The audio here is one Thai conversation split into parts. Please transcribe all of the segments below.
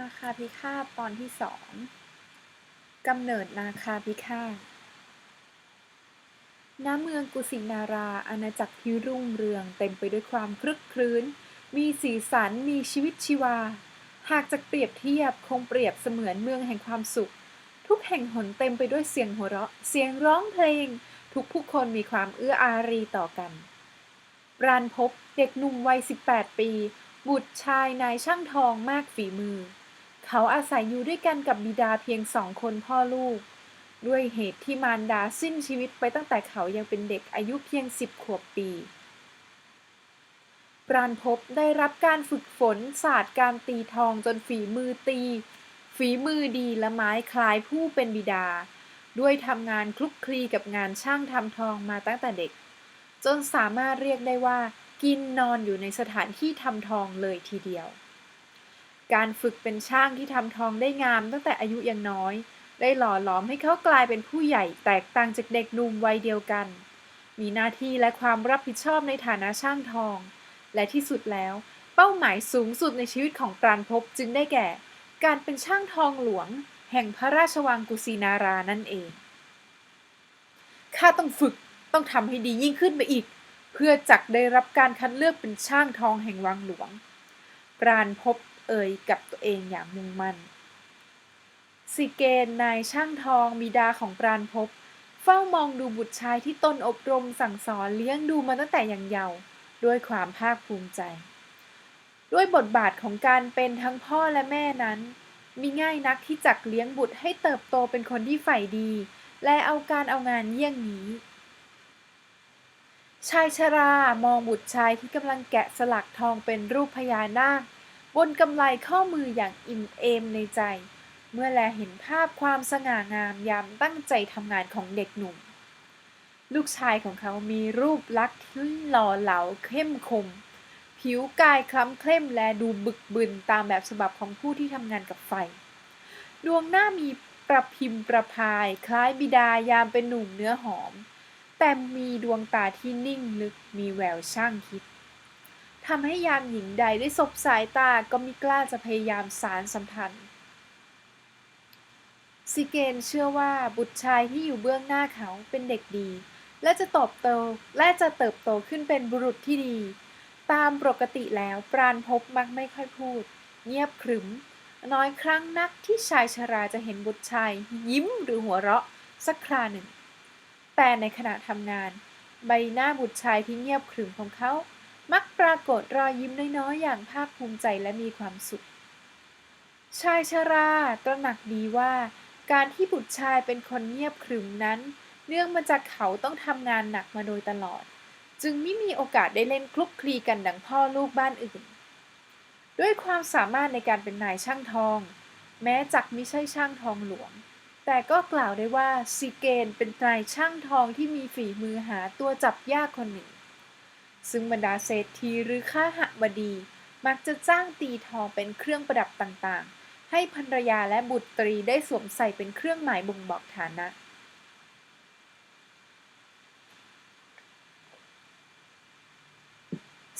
นาคาพิฆาตตอนที่สองกำเนิดนาคาพิฆาตณเมืองกุสินาราอาณาจักรที่รุ่งเรืองเต็มไปด้วยความคลึกครื้น มีสีสันมีชีวิตชีวา หากจะเปรียบเทียบคงเปรียบเสมือนเมืองแห่งความสุข ทุกแห่งหนเต็มไปด้วยเสียงหัวเราะ เสียงร้องเพลง ทุกผู้คนมีความเอื้ออารีต่อกัน ปราณพบเด็กหนุ่มวัย 18 ปี บุตรชายนายช่างทองมากฝีมือ เขาอาศัยอยู่ด้วยกันกับบิดาเพียงสองคนพ่อลูก ด้วยเหตุที่มารดาสิ้นชีวิตไปตั้งแต่เขายังเป็นเด็กอายุเพียงสิบขวบปีปราณพบได้รับการฝึกฝนศาสตร์การตีทองจนฝีมือตี ฝีมือดีและไม้คล้ายผู้เป็นบิดา ด้วยทำงานคลุกคลีกับงานช่างทำทองมาตั้งแต่เด็ก จนสามารถเรียกได้ว่ากินนอนอยู่ในสถานที่ทำทองเลยทีเดียว การฝึกเป็นช่างที่ทำทองได้งามตั้งแต่อายุยังน้อย ได้หล่อหลอมให้เขากลายเป็นผู้ใหญ่แตกต่างจากเด็กหนุ่มวัยเดียวกัน มีหน้าที่และความรับผิดชอบในฐานะช่างทอง และที่สุดแล้ว เป้าหมายสูงสุดในชีวิตของปราณภพจึงได้แก่ การเป็นช่างทองหลวง แห่งพระราชวังกุสินารานั่นเองข้าต้องฝึกต้องทำให้ดียิ่งขึ้นไปอีก เพื่อจักได้รับการคัดเลือกเป็นช่างทองแห่งวังหลวงปราณภพ เอ่ยกับตัวเองอย่างมุ่งมั่นสิเกนนายช่างทองบิดาของปราณภพเฝ้ามองดูบุตรชายที่ตนอบรมสั่งสอนเลี้ยงดูมาตั้งแต่อย่างเยาว์ด้วยความภาคภูมิใจ ด้วยบทบาทของการเป็นทั้งพ่อและแม่นั้น มีง่ายนักที่จักเลี้ยงบุตรให้เติบโตเป็นคนที่ใฝ่ดี และเอาการเอางานเยี่ยงนี้ ชายชรามองบุตรชายที่กำลังแกะสลักทองเป็นรูปพญานาค บนกำไลข้อมืออย่างอิ่มเอมในใจ เมื่อแลเห็นภาพความสง่างามยามตั้งใจทำงานของเด็กหนุ่ม ลูกชายของเขามีรูปลักษณ์ที่หล่อเหลาเข้มคม ผิวกายคล้ำเคล่มและดูบึกบึนตามแบบฉบับของผู้ที่ทำงานกับไฟ ดวงหน้ามีประพิมพ์ประพาย คล้ายบิดายามเป็นหนุ่มเนื้อหอม แต่มีดวงตาที่นิ่งลึกมีแววช่างคิด ทำให้ยามหญิงใดได้สบสายตาก็มิกล้าจะพยายามสารสัมพันธ์ซิเกนเชื่อว่าบุตรชายที่อยู่เบื้องหน้าเขาเป็นเด็กดี และจะเติบโตและจะเติบโตขึ้นเป็นบุรุษที่ดี ตามปกติแล้วปราณพบมักไม่ค่อยพูด เงียบขรึม น้อยครั้งนักที่ชายชราจะเห็นบุตรชาย ยิ้มหรือหัวเราะสักคราหนึ่ง แต่ในขณะทำงาน ใบหน้าบุตรชายที่เงียบขรึมของเขา มักปรากฏรอยยิ้มน้อยๆ อย่างภาคภูมิใจและมีความสุข ชายชราตระหนักดีว่า การที่บุตรชายเป็นคนเงียบขรึมนั้น เนื่องมาจากเขาต้องทำงานหนักมาโดยตลอด จึงไม่มีโอกาสได้เล่นคลุกคลีกันดังพ่อลูกบ้านอื่น ด้วยความสามารถในการเป็นนายช่างทอง แม้จักไม่ใช่ช่างทองหลวง แต่ก็กล่าวได้ว่าซีเกนเป็นนายช่างทองที่มีฝีมือหาตัวจับยากคนหนึ่ง ซึ่งบรรดาเศรษฐีหรือข้าหบดี มักจะจ้างตีทองเป็นเครื่องประดับต่างๆ ให้ภรรยาและบุตรีได้สวมใส่เป็นเครื่องหมายบ่งบอกฐานะ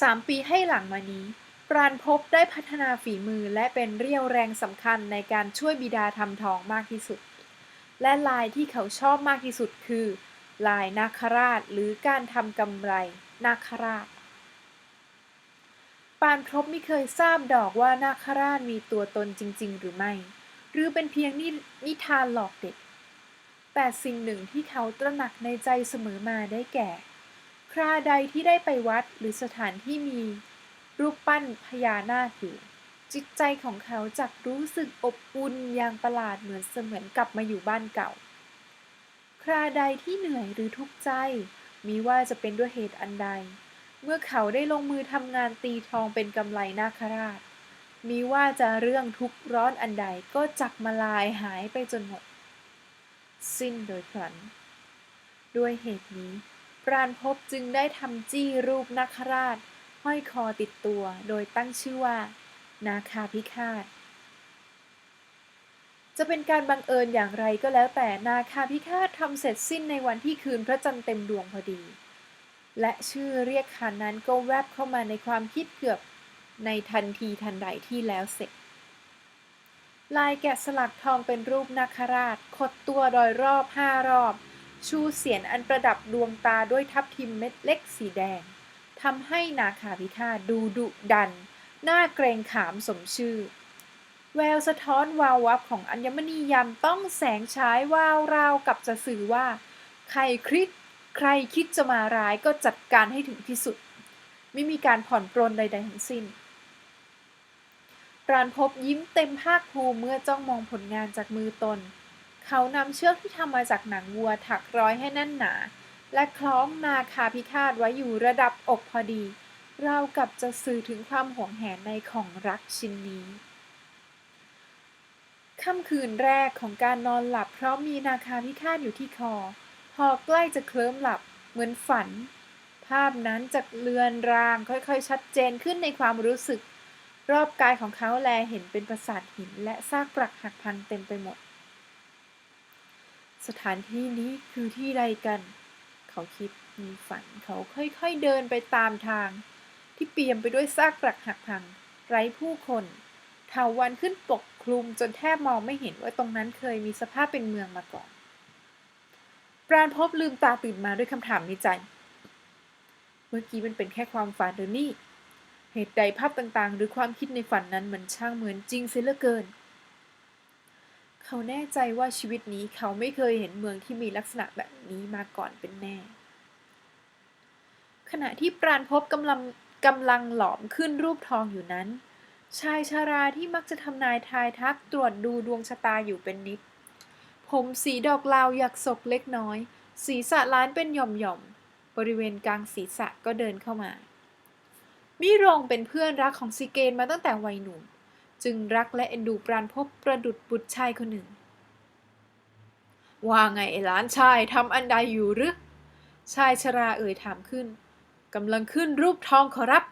สามปีให้หลังมานี้ ปราณพบได้พัฒนาฝีมือและเป็นเรี่ยวแรงสำคัญในการช่วยบิดาทำทองมากที่สุด และลายที่เขาชอบมากที่สุดคือ ลายนาคราชหรือการทำกำไร นาคราช ปานพบไม่เคยทราบดอกว่านาคราชมีตัวตนจริง ๆ หรือไม่ หรือเป็นเพียงนินิทานหลอกเด็ก แต่สิ่งหนึ่งที่เขาตระหนักในใจเสมอมาได้แก่ คราใดที่ได้ไปวัดหรือสถานที่มี รูปปั้นพญานาคอยู่จิตใจของเขาจักรู้สึกอบอุ่นอย่างประหลาดเหมือนเสมือนกลับมาอยู่บ้านเก่า คราใดที่เหนื่อยหรือทุกข์ใจ มีว่าจะเป็นด้วยเหตุอันใด เมื่อเขาได้ลงมือทำงานตีทองเป็นกำไรนาคราชมีว่าจะเรื่องทุกข์ร้อนอันใดก็จักมาลายหายไปจนหมด สิ้นโดยพลัน ด้วยเหตุนี้ ปราณพบจึงได้ทำจี้รูปนาคราช ห้อยคอติดตัวโดยตั้งชื่อว่า นาคาพิฆาต จะเป็นการบังเอิญอย่างไรก็แล้วแต่นาคาพิฆาตทำเสร็จสิ้นในวันที่คืนพระจันทร์เต็มดวงพอดี และชื่อเรียกขานนั้นก็แวบเข้ามาในความคิดเกือบในทันทีทันใดที่แล้วเสร็จ ลายแกะสลักทองเป็นรูปนาคราชขดตัวโดยรอบห้ารอบ ชูเสียนอันประดับดวงตาด้วยทับทิมเม็ดเล็กสีแดงทำให้นาคาพิฆาตดูดุดัน หน่าเกรงขามสมชื่อ แววสะท้อนวาววับของอัญมณียำต้องแสงฉายวาวราวกับจะสื่อว่า ใครคิด ใครคิดจะมาร้ายก็จัดการให้ถึงที่สุด ไม่มีการผ่อนปรนใดๆทั้งสิ้นปราณพบยิ้มเต็มภาคภูมิเมื่อจ้องมองผลงานจากมือตน เขานำเชือกที่ทำมาจากหนังวัวถักร้อยให้แน่นหนา และคล้องนาคาพิฆาตไว้อยู่ระดับอกพอดีราวกับจะสื่อถึงความหวงแหนในของรักชิ้นนี้ ค่ำคืนแรกของการนอนหลับเพราะมีนาคาพิฆาตอยู่ที่คอ พอใกล้จะเคลิ้มหลับเหมือนฝัน ภาพนั้นจากเลือนรางค่อยๆ ชัดเจนขึ้นในความรู้สึก รอบกายของเขาแลเห็นเป็นปราสาทหินและซากปรักหักพังเต็มไปหมด สถานที่นี้คือที่ใดกัน เขาคิดมีฝันเขาค่อยๆเดินไปตามทาง ที่เปี่ยมไปด้วยซากปรักหักพัง ไร้ผู้คน เถาวันขึ้นปกคลุมจนแทบมองไม่เห็นว่าตรงนั้นเคยมีสภาพเป็นเมืองมาก่อน ปราณพบลืมตาตื่นมาด้วยคำถามในใจ เมื่อกี้มันเป็นแค่ความฝันหรือนี่ เหตุใดภาพต่างๆ หรือความคิดในฝันนั้นมันช่างเหมือนจริงเสียเหลือเกิน เขาแน่ใจว่าชีวิตนี้เขาไม่เคยเห็นเมืองที่มีลักษณะแบบนี้มาก่อนเป็นแน่ขณะที่ปราณพบกำลังกำลังหลอมขึ้นรูปทองอยู่นั้น ชายชาราที่มักจะทำนายทายทักตรวจดูดวงชะตาอยู่เป็นนิด ผมสีดอกลาวหยักศกเล็กน้อย ศีรษะล้านเป็นหย่อมๆบริเวณกลางศีรษะก็เดินเข้ามา มิรงเป็นเพื่อนรักของซีเกนมาตั้งแต่วัยหนุ่ม จึงรักและเอ็นดูปราณพบประดุดบุตรชายคนหนึ่ง ว่าไงไอ้หลานชายทำอันใดอยู่หรือ ชายชราเอ่ยถามขึ้นกำลังขึ้นรูปทองขอรับ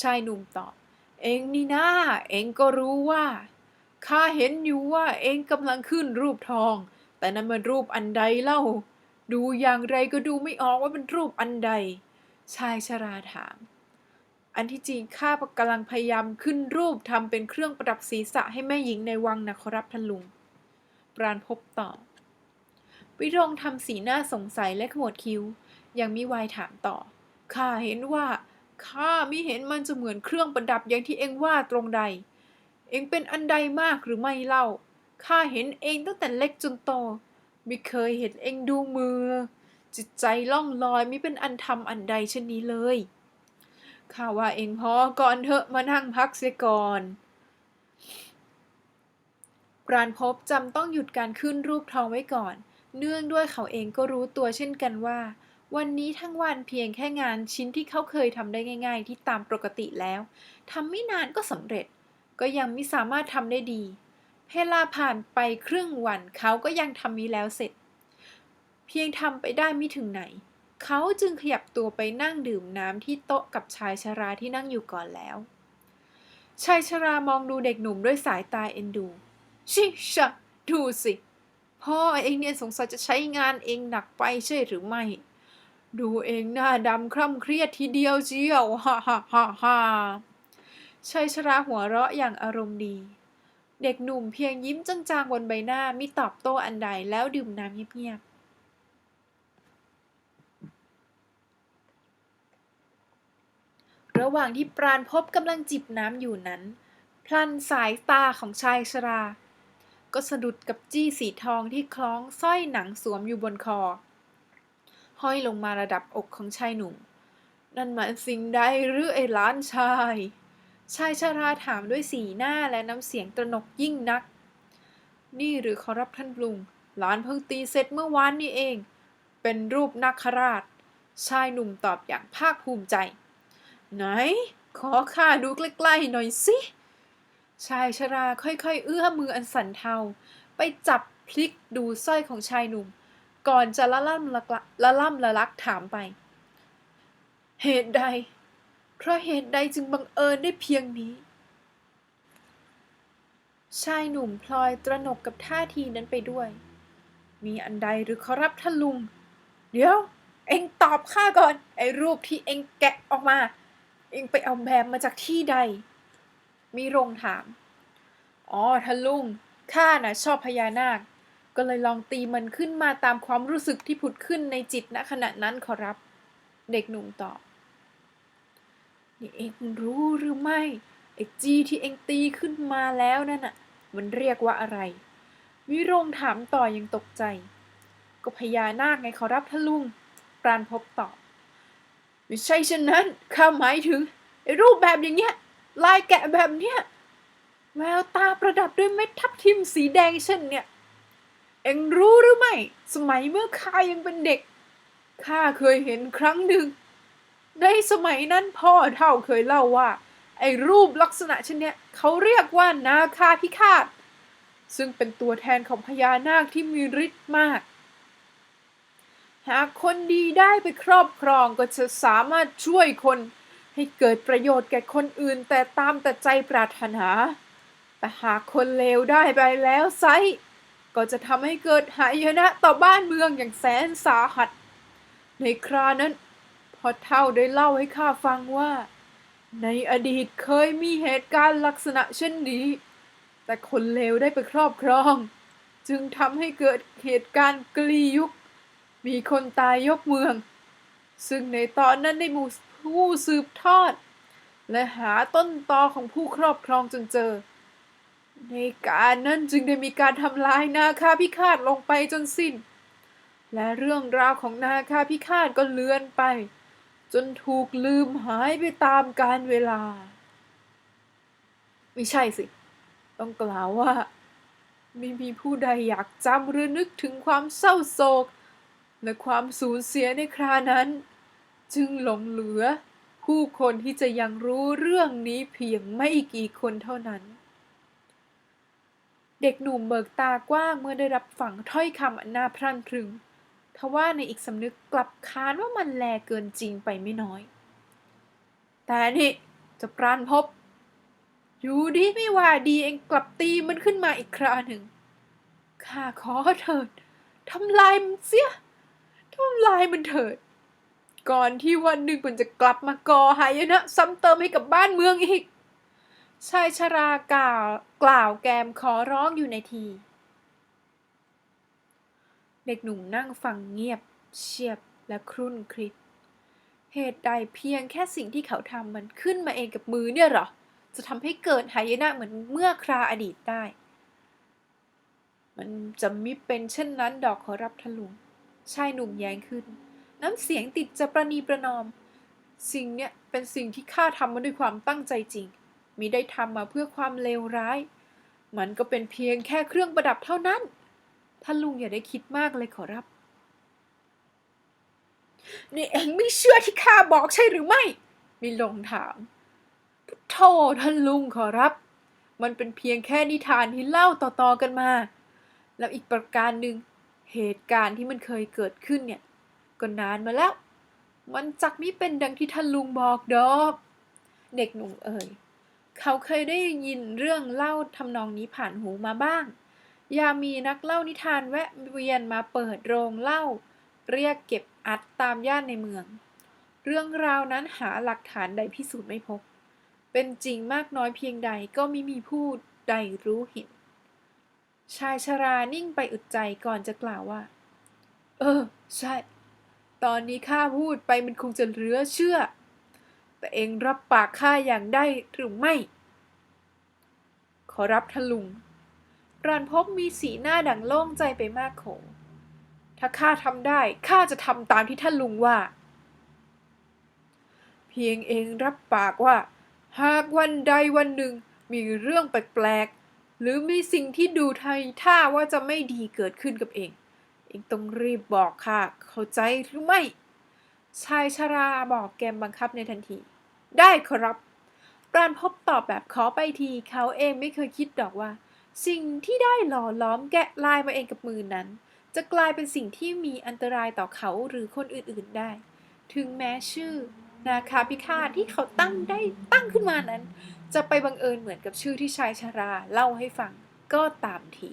ชายหนุ่มตอบ เองนี่นาเองก็รู้ว่าข้าเห็นอยู่ว่าเองกำลังขึ้นรูปทอง แต่นั้นมันรูปอันใดเล่า ดูอย่างไรก็ดูไม่ออกว่าเป็นรูปอันใด ชายชราถาม อันที่จริงข้ากำลังพยายามขึ้นรูปทำเป็นเครื่องประดับศีรษะให้แม่หญิงในวังนะขอรับท่านลุง ปราณพบตอบวิรงทำสีหน้าสงสัยและขมวดคิ้ว ยังมีวายถามต่อข้าเห็นว่า ข้ามิเห็นมันจะเหมือนเครื่องประดับอย่างที่เองว่าตรงใด เองเป็นอันใดมากหรือไม่เล่า ข้าเห็นเองตั้งแต่เล็กจนโต ไม่เคยเห็นเองดูมือ จิตใจล่องลอยม่เป็นอันทำอันใดเช่นนี้เลย ข้าว่าเองพอก่อนเถอะมานั่งพักเสียก่อนปราณพบจำต้องหยุดการขึ้นรูปทองไว้ก่อน เนื่องด้วยเขาเองก็รู้ตัวเช่นกันว่า วันนี้ทั้งวันเพียงแค่งานชิ้นที่เขาเคยทำได้ง่าย ๆ ที่ตามปกติแล้วทำไม่นานก็สำเร็จ ก็ยังไม่สามารถทำได้ดีเวลาผ่านไปครึ่งวันเขาก็ยังทำนี้แล้วเสร็จ เพียงทำไปได้ไม่ถึงไหน เขาจึงขยับตัวไปนั่งดื่มน้ำที่โต๊ะกับชายชราที่นั่งอยู่ก่อนแล้ว ชายชรามองดูเด็กหนุ่มด้วยสายตาเอ็นดู ชิชะดูสิ พ่อเองเนี่ยสงสัยจะใช้งานเองหนักไปใช่หรือไม่ ดูเองหน้าดำคร่ำเครียดทีเดียวเจียวฮ่าฮ่าฮ่าฮ่าชายชราหัวเราะอย่างอารมณ์ดี เด็กหนุ่มเพียงยิ้มจางๆบนใบหน้ามิตอบโต้อันใดแล้วดื่มน้ำเงียบๆ ระหว่างที่ปราณพบกำลังจิบน้ำอยู่นั้น พลันสายตาของชายชรา ก็สะดุดกับจี้สีทองที่คล้องสร้อยหนังสวมอยู่บนคอ ห้อยลงมาระดับอกของชายหนุ่ม นั่นหมายสิ่งใดหรือไอ้ล้านชาย ชายชาราถามด้วยสีหน้าและน้ำเสียงตระหนกยิ่งนัก นี่หรือขอรับท่านลุงหลานเพิ่งตีเสร็จเมื่อวานนี้เอง เป็นรูปนาคราช ชายหนุ่มตอบอย่างภาคภูมิใจ ไหน ขอข้าดูใกล้ๆหน่อยสิ ชายชราค่อยๆ เอื้อมมืออันสั่นเทา ไปจับพลิกดูสร้อยของชายหนุ่ม ก่อนจะละล่ำละกะละล่ำละลักถามไป เหตุใด เพราะเหตุใดจึงบังเอิญได้เพียงนี้ ชายหนุ่มพลอยตระหนกกับท่าทีนั้นไปด้วย มีอันใดหรือขอรับท่านลุง เดี๋ยว เอ็งตอบข้าก่อน ไอ้รูปที่เอ็งแกะออกมา เอ็งไปเอาแบบมาจากที่ใด มีรงถาม อ๋อท่านลุงข้าน่ะชอบพญานาค ก็เลยลองตีมันขึ้นมาตามความรู้สึกที่ผุดขึ้นในจิตณขณะนั้นขอรับ เด็กหนุ่มตอบ นี่เองรู้หรือไม่ไอ้จีที่เองตีขึ้นมาแล้วนั่นน่ะ มันเรียกว่าอะไร วิรงถามต่ออยังตกใจ ก็พญานาคไงขอรับท่านลุงปราณพบตอบไม่ใช่เช่นนั้นข้าหมายถึงไอ้รูปแบบอย่างเงี้ย ลายแกะแบบเนี้ยแววตาประดับด้วยเม็ดทับทิมสีแดงเช่นเนี่ย เอ็งรู้หรือไม่ สมัยเมื่อข้ายังเป็นเด็ก ข้าเคยเห็นครั้งหนึ่ง ในสมัยนั้นพ่อเท่าเคยเล่าว่า ไอ้รูปลักษณะเช่นเนี้ยเขาเรียกว่านาคาพิฆาต ซึ่งเป็นตัวแทนของพญานาคที่มีฤทธิ์มาก หากคนดีได้ไปครอบครองก็จะสามารถช่วยคนให้เกิดประโยชน์แก่คนอื่นแต่ตามแต่ใจปรารถนา แต่หากคนเลวได้ไปแล้วไซ ก็จะทำให้เกิดหายนะต่อบ้านเมืองอย่างแสนสาหัส ในครานั้นพอเท่าได้เล่าให้ข้าฟังว่า ในอดีตเคยมีเหตุการณ์ลักษณะเช่นนี้ แต่คนเลวได้ไปครอบครอง จึงทำให้เกิดเหตุการณ์กลียุค มีคนตายยกเมือง ซึ่งในตอนนั้นได้มู่ผู้สืบทอด และหาต้นตอของผู้ครอบครองจนเจอ ในการนั้นจึงได้มีการทำลายนาคาพิฆาตลงไปจนสิ้น และเรื่องราวของนาคาพิฆาตก็เลือนไป จนถูกลืมหายไปตามกาลเวลา ไม่ใช่สิ ต้องกล่าวว่า ไม่มีผู้ใดอยากจำหรือนึกถึงความเศร้าโศก และความสูญเสียในครานั้น จึงหลงเหลือ ผู้คนที่จะยังรู้เรื่องนี้เพียงไม่กี่คนเท่านั้น เด็กหนุ่มเบิกตากว้างเมื่อได้รับฟังถ้อยคำอันน่าพรั่นพรึง ทว่าในอีกสำนึกกลับค้านว่ามันแลเกินจริงไปไม่น้อย แต่นี่จะปราณพบ อยู่ดีไม่ว่าดีเองกลับตีมันขึ้นมาอีกคราหนึ่ง ข้าขอเถิดทำลายมันเสียทำลายมันเถิด ก่อนที่วันหนึ่งมันจะกลับมาก่อหายนะซ้ำเติมให้กับบ้านเมืองอีก ชายชรากล่าวกล่าวแกมขอร้องอยู่ในที เด็กหนุ่มนั่งฟังเงียบ เชียบและครุ่นคิด เหตุใดเพียงแค่สิ่งที่เขาทำมันขึ้นมาเองกับมือเนี่ยหรอ จะทำให้เกิดหายนะเหมือนเมื่อคราอดีตได้ มันจะมิเป็นเช่นนั้นดอกขอรับทะลุงชายหนุ่มแย้งขึ้น น้ำเสียงติดจะประนีประนอม สิ่งเนี้ยเป็นสิ่งที่ข้าทำมาด้วยความตั้งใจจริง มิได้ทำมาเพื่อความเลวร้าย มันก็เป็นเพียงแค่เครื่องประดับเท่านั้น ท่านลุงอย่าได้คิดมากเลยขอรับ นี่เองไม่เชื่อที่ข้าบอกใช่หรือไม่มีลงถามพุทโธท่านลุงขอรับ มันเป็นเพียงแค่นิทานที่เล่าต่อๆกันมา แล้วอีกประการหนึ่งเหตุการณ์ที่มันเคยเกิดขึ้นเนี่ย ก็นานมาแล้ว มันจักมิเป็นดังที่ท่านลุงบอกดอก เด็กหนุ่มเอ่ย เขาเคยได้ยินเรื่องเล่าทำนองนี้ผ่านหูมาบ้าง ยามีนักเล่านิทานแวะเวียนมาเปิดโรงเล่า เรียกเก็บอัดตามย่านในเมือง เรื่องราวนั้นหาหลักฐานใดพิสูจน์ไม่พบ เป็นจริงมากน้อยเพียงใดก็ไม่มีผู้ใดรู้เห็น ชายชรานิ่งไปอึดใจก่อนจะกล่าวว่า เออ ใช่ ตอนนี้ข้าพูดไปมันคงจะเหลือเชื่อ แต่เองรับปากข้าอย่างได้หรือไม่ ขอรับทลุงราณพบมีสีหน้าดังโล่งใจไปมากโข ถ้าข้าทำได้ข้าจะทำตามที่ท่านลุงว่า เพียงเองรับปากว่า หากวันใดวันหนึ่งมีเรื่องแปลกๆ หรือมีสิ่งที่ดูไทยท่าว่าจะไม่ดีเกิดขึ้นกับเอง เองต้องรีบบอกข้าเข้าใจหรือไม่ ชายชราบอกแกมบังคับในทันที ได้ครับปราณพบตอบแบบขอไปทีเขาเองไม่เคยคิดดอกว่า สิ่งที่ได้หล่อล้อมแกะลายมาเองกับมือนั้น จะกลายเป็นสิ่งที่มีอันตรายต่อเขาหรือคนอื่นๆได้ ถึงแม้ชื่อ นาคาพิฆาตที่เขาตั้งได้ตั้งขึ้นมานั้น จะไปบังเอิญเหมือนกับชื่อที่ชายชราเล่าให้ฟังก็ตามที